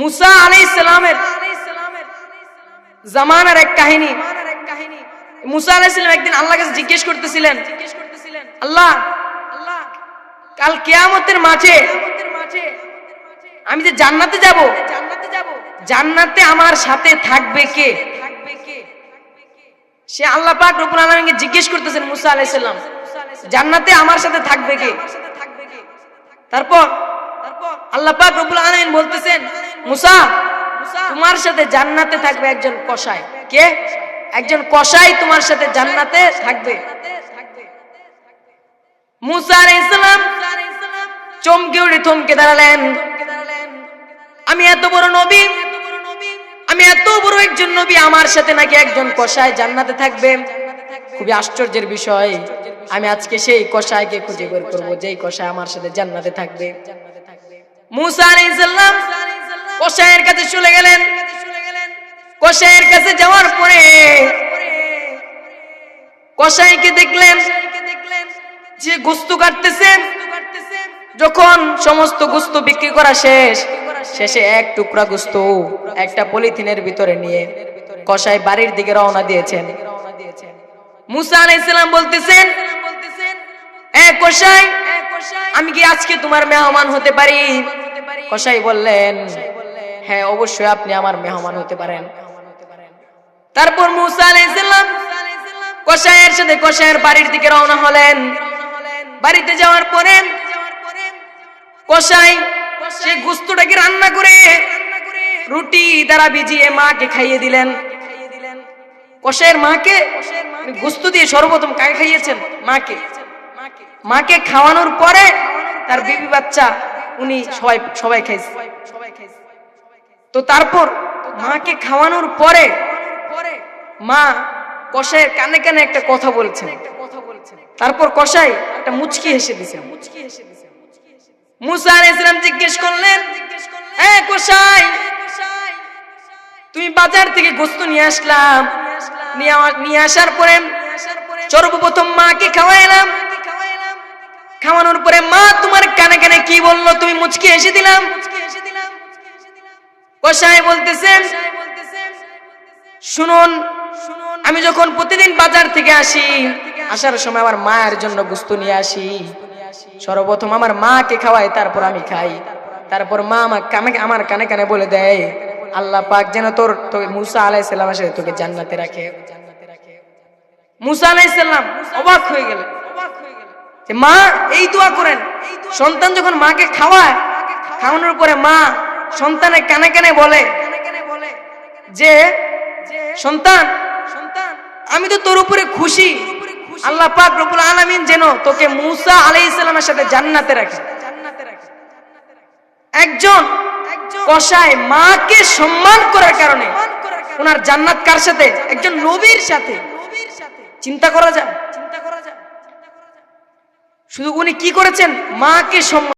মুসা আলাই ইসলামের জামানার এক কাহিনী। মুসা আলাই ইসলাম একদিন আল্লাহ কাছে জিজ্ঞেস করতেছিলেন, আল্লাহ, কাল কেয়ামতের মাঝে আমি যে জান্নাতে যাব, জান্নাতে আমার সাথে থাকবে কে? সে আল্লাহ পাক রব্বুল আলামিনকে জিজ্ঞেস করতেছেন মুসা আলাইহিস সালাম, জান্নাতে আমার সাথে থাকবে কে? তারপর আল্লাহ পাক রব্বুল আলামিন বলতেছেন মুসা, তোমার সাথে জান্নাতে থাকবে একজন কসাই। কে? একজন কসাই তোমার সাথে জান্নাতে থাকবে। মুসা আলাইহিস সালাম চমকে উঠে থমকে দাঁড়ালেন। আমি এত বড় নবী, আমি এত বড় একজন নবী, আমার সাথে নাকি একজন কসাই জান্নাতে থাকবে? খুবই আশ্চর্যের বিষয়। আমি আজকে সেই কসাইকে খুঁজে বের করব, যেই কসাই আমার সাথে জান্নাতে থাকবে। মুসা আলাইহিস সালাম কসাইয়ের কাছে চলে গেলেন। কসাইয়ের কাছে যাওয়ার পরে কসাইকে দেখলেন যে গোস্ত কাটতেছেন। যখন সমস্ত গোস্ত বিক্রি করা শেষ, শেষে এক টুকরা গোস্ত একটা পলিথিনের ভিতরে নিয়ে কসাই বাড়ির দিকে রওনা দিয়েছেন। মুসা আলাইসালাম বলতেছেন, এ কসাই আমি কি আজকে তোমার মেহমান হতে পারি? কসাই বললেন হ্যাঁ অবশ্যই আপনি আমার মেহমান হতে পারেন। তারপর মুসা আলাইসাল্লাম কসাইয়ের সাথে কসাইয়ের বাড়ির দিকে রওনা হলেন। বাড়িতে যাওয়ার পরে কসাই সে গুস্তটাকে রান্না করে রুটি দ্বারা ভিজিয়ে মাকে খাইয়ে দিলেন। কসাইয়ের মাকে গুস্ত দিয়ে সর্বপ্রথম কাকে খাইয়েছেন? মাকে। মাকে খাওয়ানোর পরে তার বিবি বাচ্চা, উনি সবাই সবাই খাইছে। তো তারপর মাকে খাওয়ানোর পরে পরে মা কসাইয়ের কানে কানে একটা কথা বলছেন তারপর কসাই একটা মুচকি হেসে দিছে। মুচকি হেসে দিছে মুসা আলাইহিসসালাম জিজ্ঞেস করলেন কসাই তুমি বাজার থেকে গোস্ত নিয়ে আসলাম। নিয়ে আসার পরে সর্বপ্রথম মাকে খাওয়াইলাম। খাওয়ানোর পরে মা তোমার কানে কানে কি বলল তুমি মুচকি হেসে দিলাম। কসাই বলতেছেন, শুনুন, আমি যখন প্রতিদিন বাজার থেকে আসি, আসার সময় আমার মায়ের জন্য গুস্ত নিয়ে আসি। সর্বপ্রথম আমার মাকে খাওয়াই, তারপর আমি খাই। তারপর মা আমার কানে আমার কানে কানে বলে দেয়, আল্লাহ পাক যেন তোর তোকে মুসা আলাইসাল্লাম আসে তোকে জান্নাতে রাখে। মুসা আলাইসাল্লাম অবাক হয়ে গেল মা, এই দোয়া করেন। সন্তান যখন মাকে খাওয়ায়, খাওয়ানোর পরে মা সন্তানের কানে কানে বলে? যে, সন্তান সন্তান আমি তো তোর উপরে খুশি। আল্লাহ পাক রব্বুল আলামিন যেন তোকে মুসা আলাইহিস সালামের সাথে জান্নাতে রাখে। একজন কসাই মাকে সম্মান করার কারণে ওনার জান্নাত কার সাথে? একজন নবীর সাথে। চিন্তা করা যায় চিন্তা করা যায়। শুধু উনি কি করেছেন? মাকে সম্মান